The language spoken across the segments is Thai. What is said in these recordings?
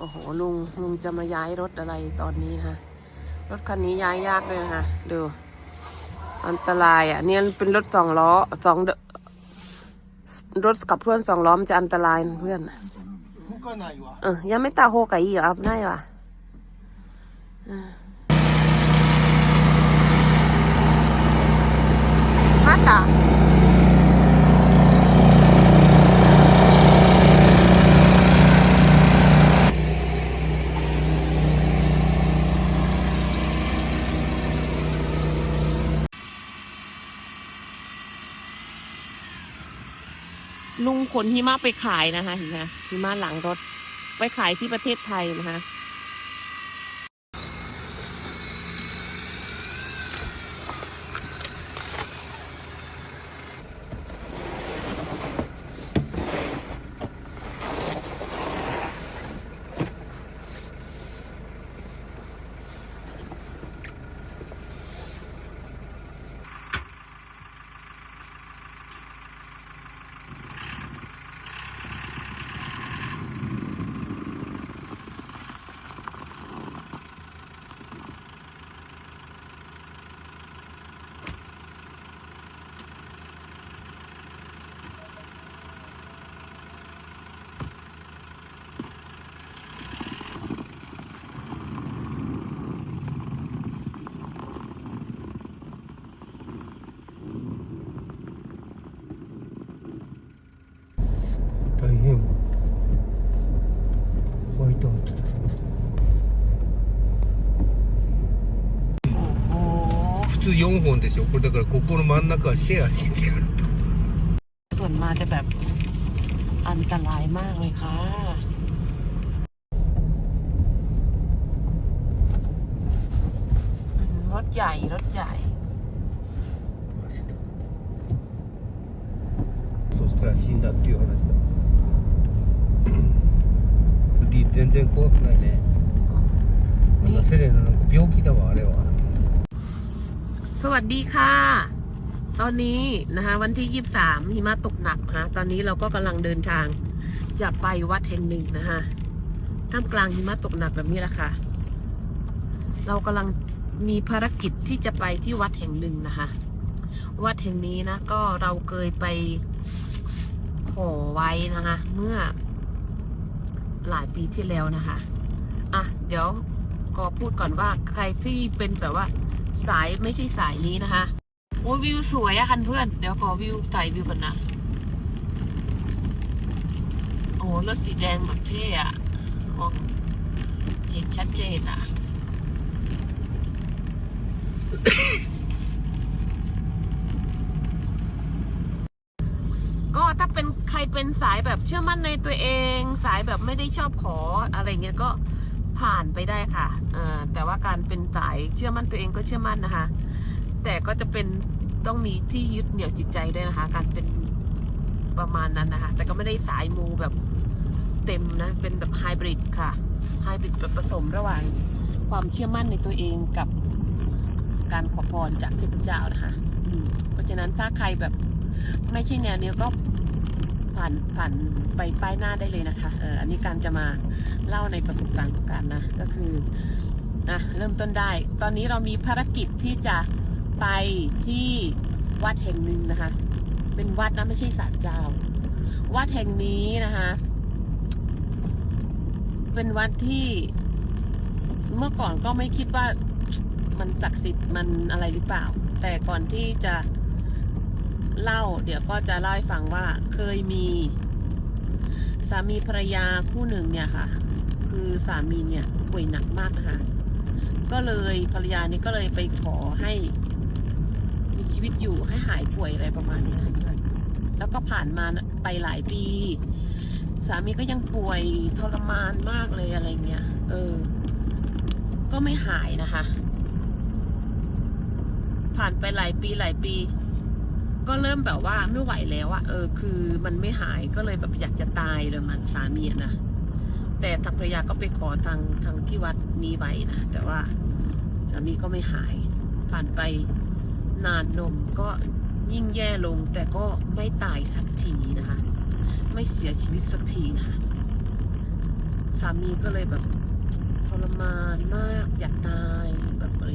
โอ้โหลุงลุงจะมาย้ายรถอะไรตอนนี้นะคะรถคันนี้ย้ายยากเลยนะคะดู อันตรายอะ เนี่ยเป็นรถสองล้อสองรถกับเพื่อนสองล้อมจะอันตรายเพื่อนเออยังไม่ตาโฮกับอีกอะได้ปะมาตา คนหิมะไปขายนะคะเห็นไหมหิมะหลังรถไปขายที่ประเทศไทยนะคะ 普通4本でしょこれだからここの真ん中はシェアしてやると ส่วนมาจะแบบอันตรายมากเลยค่ะ รถใหญ่ รถใหญ่ そしたら死んだっていう話だウリ全然怖くないねなんだセレナなんか病気だわあれは สวัสดีค่ะ ตอนนี้นะคะ วันที่23หิมะตกหนักนะคะตอนนี้เราก็กำลังเดินทาง จะไปวัดแห่งหนึ่งนะคะท่ามกลางหิมะตกหนักแบบนี้แหละค่ะ เรากำลังมีภารกิจที่จะไปที่วัดแห่งหนึ่งนะคะ วัดแห่งนี้นะ ก็เราเคยไปขอไว้นะคะ เมื่อหลายปีที่แล้วนะคะ อะ เดี๋ยวก็พูดก่อนว่าใครที่เป็นแบบว่า สายไม่ใช่สายนี้นะคะโอ้วิวสวยอะคันเพื่อน เดี๋ยวขอวิวถ่ายวิวก่อนนะโอ้รถสีแดงแบบเท่อะมองเห็นชัดเจนอะก็ถ้าเป็นใครเป็นสายแบบเชื่อมั่นในตัวเอง สายแบบไม่ได้ชอบขออะไรเงี้ยก็ ผ่านไปได้ค่ะเออแต่ว่าการเป็นสายเชื่อมั่นตัวเองก็เชื่อมั่นนะคะ แต่ก็จะเป็นต้องมีที่ยึดเหนี่ยวจิตใจด้วยนะคะ การเป็นประมาณนั้นนะคะ แต่ก็ไม่ได้สายมูแบบเต็มนะ เป็นแบบไฮบริดค่ะไฮบริดแบบผสมระหว่างความเชื่อมั่นในตัวเองกับการขอพรจากเทพเจ้านะคะเพราะฉะนั้นถ้าใครแบบไม่ใช่แนวเนี้ยก็ ผ่านผ่านไปป้ายหน้าได้เลยนะคะเอออันนี้การจะมาเล่าในประสบการณ์ของการนะก็คืออะเริ่มต้นได้ ตอนนี้เรามีภารกิจที่จะไปที่วัดแห่งหนึ่งนะคะ เป็นวัดนะไม่ใช่ศาลเจ้า วัดแห่งนี้นะคะ เป็นวัดที่เมื่อก่อนก็ไม่คิดว่ามันศักดิ์สิทธิ์มันอะไรหรือเปล่า แต่ก่อนที่จะ เล่า เดี๋ยวก็จะเล่าให้ฟังว่าเคยมีสามีภรรยาคู่หนึ่งเนี่ยค่ะ คือสามีเนี่ยป่วยหนักมากนะคะ ก็เลยภรรยานี่ก็เลยไปขอให้มีชีวิตอยู่ให้หายป่วยอะไรประมาณนี้แล้วก็ผ่านมาไปหลายปี สามีก็ยังป่วยทรมานมากเลยอะไรเงี้ย เออ ก็ไม่หายนะคะ ผ่านไปหลายปีหลายปี ก็เริ่มแบบว่าไม่ไหวแล้วอะเออคือมันไม่หายก็เลยแบบอยากจะตายเลยมันสามีอะนะแต่ทางภรรยาก็ไปขอทางทางที่วัดนี้ไว้นะแต่ว่าสามีก็ไม่หาย ผ่านไปนานนมก็ยิ่งแย่ลง แต่ก็ไม่ตายสักทีนะคะ ไม่เสียชีวิตสักทีนะคะสามีก็เลยแบบทรมานมากอยากตายแบบอะไร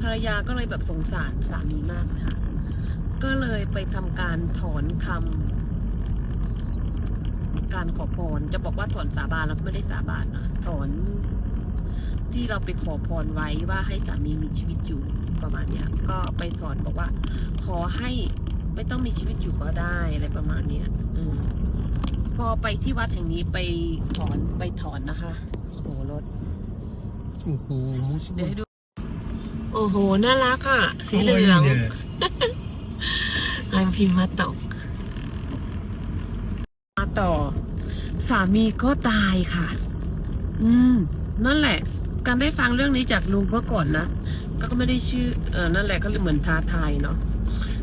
ภรรยาก็เลยแบบสงสารสามีมากนะคะ ก็เลยไปทำการถอนคำการขอพร จะบอกว่าถอนสาบานเราก็ไม่ได้สาบานนะถอนที่เราไปขอพรไว้ว่าให้สามีมีชีวิตอยู่ประมาณเนี้ย ก็ไปถอนบอกว่า ขอให้ไม่ต้องมีชีวิตอยู่ก็ได้อะไรประมาณเนี้ยอืพอไปที่วัดแห่งนี้ไปถอนไปถอนนะคะโหรถโอ้โหเดี๋ยวให้ดู โอ้โห น่ารักอะ สีเหลือง ไอพิมพ์มาตก มาต่อ สามีก็ตายค่ะ อืม นั่นแหละ การได้ฟังเรื่องนี้จากลุงเมื่อก่อนนะ ก็ไม่ได้ชื่อเออนั่นแหละก็เหมือนท้าทายเนาะ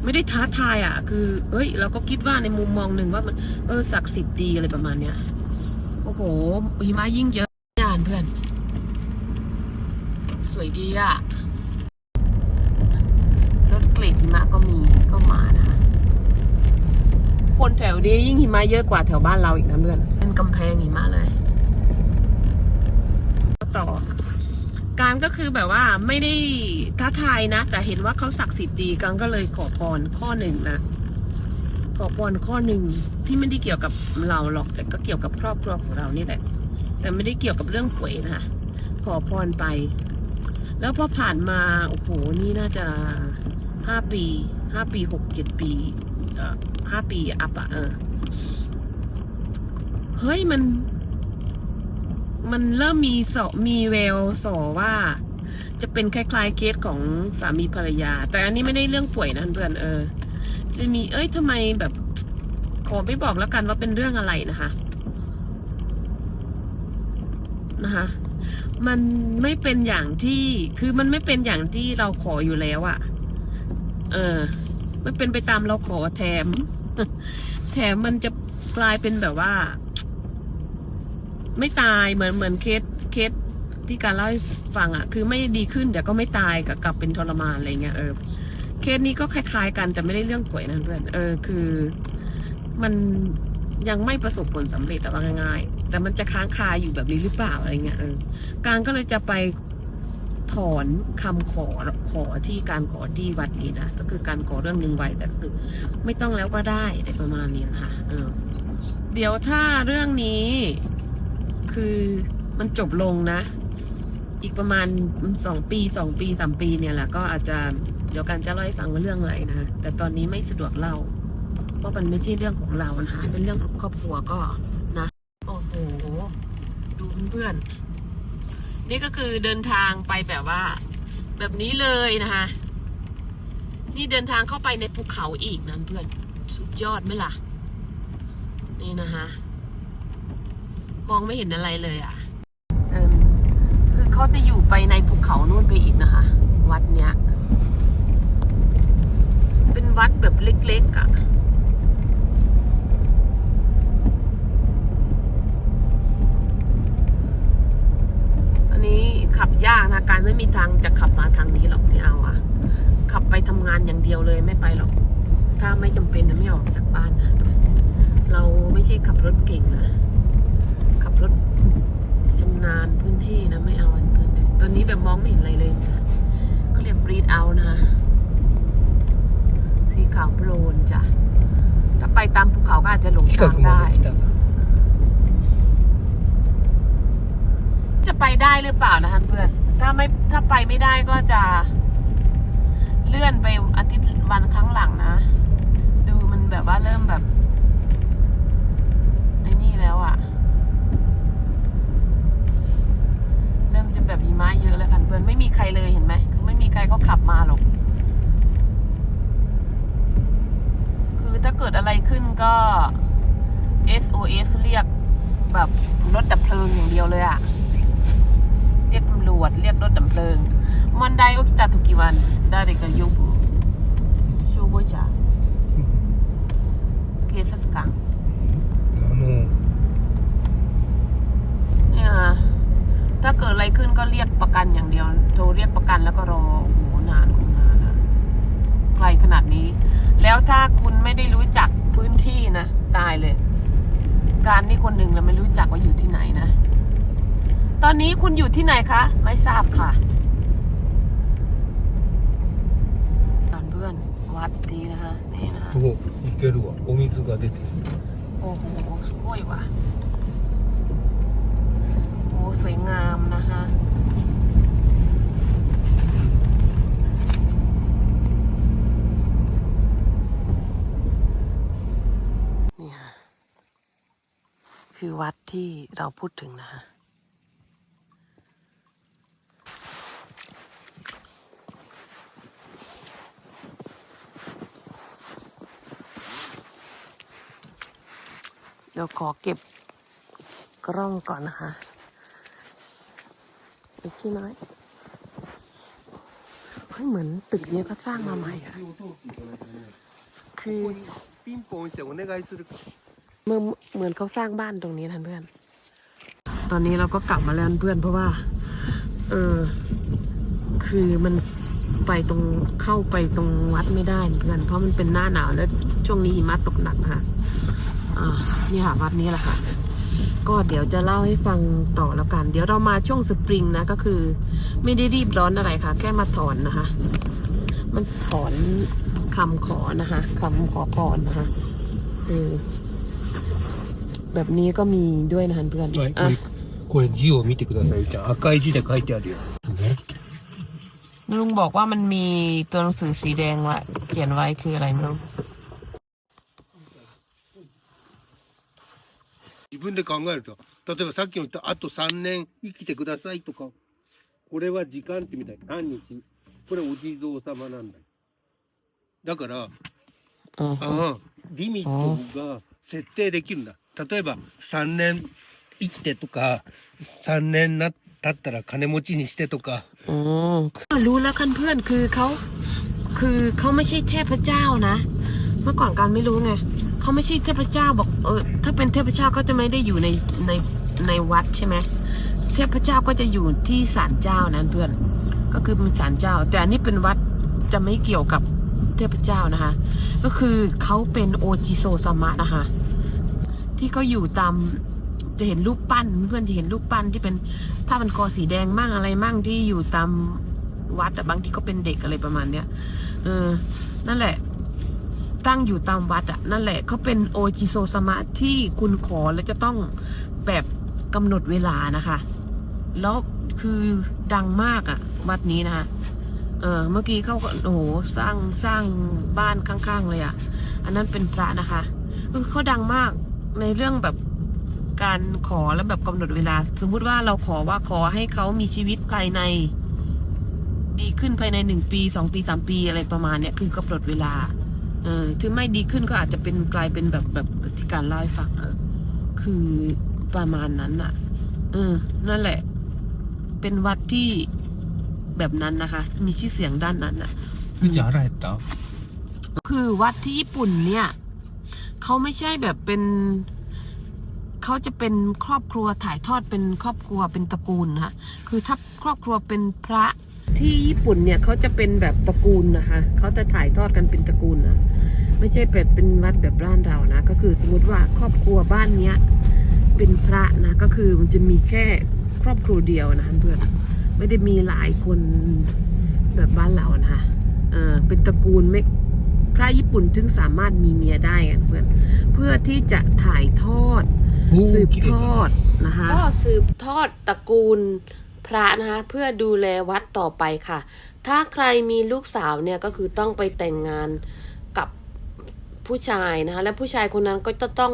ไม่ได้ท้าทายอะ่ะ คือ เอ้ย เราก็คิดว่าในมุมมองหนึ่งว่ามัน เออศักดิ์สิทธิ์ดีอะไรประมาณเนี้ย โอ้โหหิมะยิ่งเยอะงานเพื่อน สวยดีอะ่ะ คนแถวนี้ยิ่งหิมะเยอะกว่าแถวบ้านเราอีกนะเพื่อนเป็นกำแพงหิมะเลย ต่อ การก็คือแบบว่าไม่ได้ท้าทายนะ แต่เห็นว่าเขาศักดิ์สิทธิ์ดีกันก็เลยขอพรข้อหนึ่งนะขอพรข้อหนึ่งที่ไม่ได้เกี่ยวกับเราหรอกแต่ก็เกี่ยวกับครอบครัวของเรานี่แหละ แต่ไม่ได้เกี่ยวกับเรื่องป่วยนะคะขอพรไป แล้วพอผ่านมาโอ้โหนี่น่าจะห้าปีห้าปีหกเจ็ดปีเอ่อ ห้าปีอัพอะเออ เฮ้ยมัน มันเริ่มมีสอมีแววสอว่า จะเป็นคล้ายๆเคสของสามีภรรยา แต่อันนี้ไม่ได้เรื่องป่วยนะเพื่อนเออ จะมีเอ้ยทำไมแบบ ขอไม่บอกแล้วกันว่าเป็นเรื่องอะไรนะคะ นะคะมันไม่เป็นอย่างที่ คือมันไม่เป็นอย่างที่เราขออยู่แล้วอะเออไม่เป็นไปตามเราขอแถม แถมมันจะกลายเป็นแบบว่า ไม่ตายเหมือนเหมือนเคสเคสที่การเล่าให้ฟังอะคือไม่ดีขึ้นแต่ก็ไม่ตายกับกลับเป็นทรมานอะไรเงี้ยเออเคสนี้ก็คล้ายๆ กันแต่ไม่ได้เรื่องป่วยนะเพื่อนเออคือ มันยังไม่ประสบผลสำเร็จแต่ว่าง่ายๆ แต่มันจะค้างคาอยู่แบบนี้หรือเปล่าอะไรเงี้ยเออการก็เลยจะไป ถอนคำขอขอที่การขอที่วัดนี้นะก็คือการขอเรื่องหนึ่งไว้แต่ก็คือ ไม่ต้องแล้วก็ได้อะไรประมาณนี้นะคะเออเดี๋ยวถ้าเรื่องนี้ คือมันจบลงนะ อีกประมาณสองปีสองปีสามปีเนี่ยแหละก็อาจจะเดี๋ยวกันจะเล่าให้ฟังว่าเรื่องอะไรนะแต่ตอนนี้ไม่สะดวกเล่าเพราะมันไม่ใช่เรื่องของเรานะคะเป็นเรื่องของครอบครัวก็นะโอ้โหดูเพื่อน นี่ก็คือเดินทางไปแบบว่า แบบนี้เลยนะคะ นี่เดินทางเข้าไปในภูเขาอีกนะเพื่อน สุดยอดไหมล่ะ นี่นะคะมองไม่เห็นอะไรเลยอะเอิ่มคือเขาจะอยู่ไปในภูเขานู่นไปอีกนะคะ วัดเนี้ย เป็นวัดแบบเล็กๆอะนนี้ ขับยากนะการไม่มีทางจะขับมาทางนี้หรอกไม่เอาอะขับไปทำงานอย่างเดียวเลยไม่ไปหรอก ถ้าไม่จำเป็นนะไม่ออกจากบ้านนะเราไม่ใช่ขับรถเก่งนะขับรถชำนาญพื้นที่นะไม่เอาอันเกินเลยตอนนี้แบบมองไม่เห็นอะไรเลยจ้ะก็เรียกบรีดเอานะสีขาวโปรนจ้ะถ้าไปตามภูเขาก็อาจจะหลงทางได้ ไปได้หรือเปล่านะคะเพื่อน ถ้าไม่ถ้าไปไม่ได้ก็จะ เลื่อนไปอาทิตย์วันครั้งหลังนะ ดูมันแบบว่าเริ่มแบบไอ้นี่แล้วอะ่ะ เริ่มจะแบบหิมะเยอะแล้วค่ะเพื่อนไม่มีใครเลยเห็นไหมคือไม่มีใครก็ขับมาหรอก คือถ้าเกิดอะไรขึ้นก็ SOS เรียกแบบรถดับเพลิงอย่างเดียวเลยอะ่ะ เรียกตำรวจเรียกรถดับเพลิง มันไดโอกิตาทุกิวัน ได้เด็กก็ยุบยูโบจ่าเคสสกังあのเนี่ยค่ะถ้าเกิดอะไรขึ้นก็เรียกประกันอย่างเดียวโทรเรียกประกันแล้วก็รอโอ้โหนานคงนานนะไกลขนาดนี้ แล้วถ้าคุณไม่ได้รู้จักพื้นที่นะตายเลย การนี่คนหนึ่งเราไม่รู้จักว่าอยู่ที่ไหนนะอนนี้คุณอยู่ที่ไหนคะ ไม่ทราบค่ะเพื่อนๆ วัดนี้นะคะนี่นะ おいけるわお水が出てる โอ้โหสวยว่ะ โอ้สวยงามนะคะ นี่ค่ะคือวัดที่เราพูดถึงนะฮะ ดี๋ยวขอเก็บกล้องก่อนนะคะอีกที่น้อย เฮ้ย เหมือนตึกนี้ก็สร้างมาใหม่อะคือปิ้งโปงเสียงในไกสุเมื่อเหมือนเขาสร้างบ้านตรงนี้ท่านเพื่อน ตอนนี้เราก็กลับมาแล้วเพื่อนเพราะว่า เออ คือมันไปตรงเข้าไปตรงวัดไม่ได้เพื่อน เพราะมันเป็นหน้าหนาวแล้วช่วงนี้หิมะตกหนักค่ะ อ่านี่ค่ะวัดนี้แหละค่ะ ก็เดี๋ยวจะเล่าให้ฟังต่อแล้วกัน เดี๋ยวเรามาช่วงสปริงนะก็คือ ไม่ได้รีบร้อนอะไรค่ะ แค่มาถอนนะคะ มันถอนคำขอนะคะคำขอพรนะคะเออแบบนี้ก็มีด้วยนะเพื่อน はい、こ อ่ะ れこれ字を見てください。じゃあ赤い字で書いてあるよ。ね、 ลุงบอกว่ามันมีตัวหนังสือสีแดงว่าเขียนไว้คืออะไรไม่รู้ 自分で考えると、例えばさっきの言ったあと3年生きてくださいとか、これは時間ってみたい。何日これお地蔵様なんだよ。だから、 อ๋อ ああリミットが設定できるんだ。例えば3年生きてとか、3年な経ったら金持ちにしてとか、 อ๋อรู้แล้วคันเพื่อนคือเขาคือเขาไม่ใช่เทพเจ้านะ เมื่อก่อนการไม่รู้ไง เขาไม่ใช่เทพเจ้าบอกเออถ้าเป็นเทพเจ้าก็จะไม่ได้อยู่ในในในวัดใช่ไหมเทพเจ้าก็จะอยู่ที่ศาลเจ้านั้นเพื่อน ก็คือเป็นศาลเจ้า แต่อันนี้เป็นวัดจะไม่เกี่ยวกับเทพเจ้านะคะ ก็คือเขาเป็นโอจิโซซามะนะคะ ที่เขาอยู่ตามจะเห็นรูปปั้นเพื่อนจะเห็นรูปปั้นที่เป็นผ้าพันคอสีแดงมั่งอะไรมั่งที่อยู่ตามวัดแต่บางทีก็เป็นเด็กอะไรประมาณเนี้ยเออนั่นแหละ ตั้งอยู่ตามวัดอะนั่นแหละเขาเป็นโอจิโซสมะที่คุณขอแล้วจะต้องแบบกำหนดเวลานะคะ แล้วคือดังมากอะวัดนี้นะคะเออเมื่อกี้เขาก็โอ้โหสร้างสร้างบ้านข้างๆเลยอะอันนั้นเป็นพระนะคะเขาดังมากในเรื่องแบบการขอแล้วแบบกำหนดเวลา สมมุติว่าเราขอว่าขอให้เขามีชีวิตภายใน ดีขึ้นภายในหนึ่งปีสองปีสามปีอะไรประมาณเนี้ยคือกำหนดเวลา เออถึงไม่ดีขึ้นก็อาจจะเป็นกลายเป็นแบบแบบที่การเล่าให้ฟังคือประมาณนั้นอะเออ นั่นแหละ เป็นวัดที่แบบนั้นนะคะ มีชื่อเสียงด้านนั้นอะคือจะอะไรต่อคือวัดที่ญี่ปุ่นเนี่ย เขาไม่ใช่แบบเป็นเขาจะเป็นครอบครัวถ่ายทอดเป็นครอบครัวเป็นตระกูลนะคะคือถ้าครอบครัวเป็นพระที่ญี่ปุ่นเนี่ยเขาจะเป็นแบบตระกูลนะคะ เขาจะถ่ายทอดกันเป็นตระกูลนะ ไม่ใช่แบบเป็นวัดแบบบ้านเรานะ ก็คือสมมติว่าครอบครัวบ้านเนี้ยเป็นพระนะ ก็คือมันจะมีแค่ครอบครัวเดียวนะเพื่อนไม่ได้มีหลายคนแบบบ้านเรานะคะเออเป็นตระกูลไม่พระญี่ปุ่นจึงสามารถมีเมียได้กันเพื่อนเพื่อที่จะถ่ายทอด สืบทอดนะคะก็สืบทอดตระกูลพระนะคะเพื่อดูแลวัดต่อไปค่ะ ถ้าใครมีลูกสาวเนี่ยก็คือต้องไปแต่งงานกับ ผู้ชายนะคะและผู้ชายคนนั้นก็จะต้อง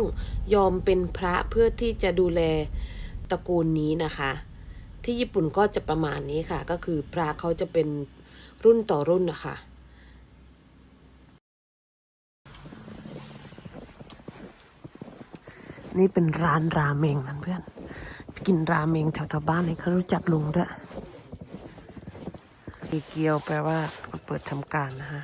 ยอมเป็นพระเพื่อที่จะดูแลตระกูลนี้นะคะ ที่ญี่ปุ่นก็จะประมาณนี้ค่ะ ก็คือพระเขาจะเป็นรุ่นต่อรุ่นนะคะนี่เป็นร้านราเมงนั่นเพื่อน กินราเมงแถวๆบ้านเนี่ยเขารู้จักลุงด้วยมีเกียวแปลว่าเปิดทำการนะฮะ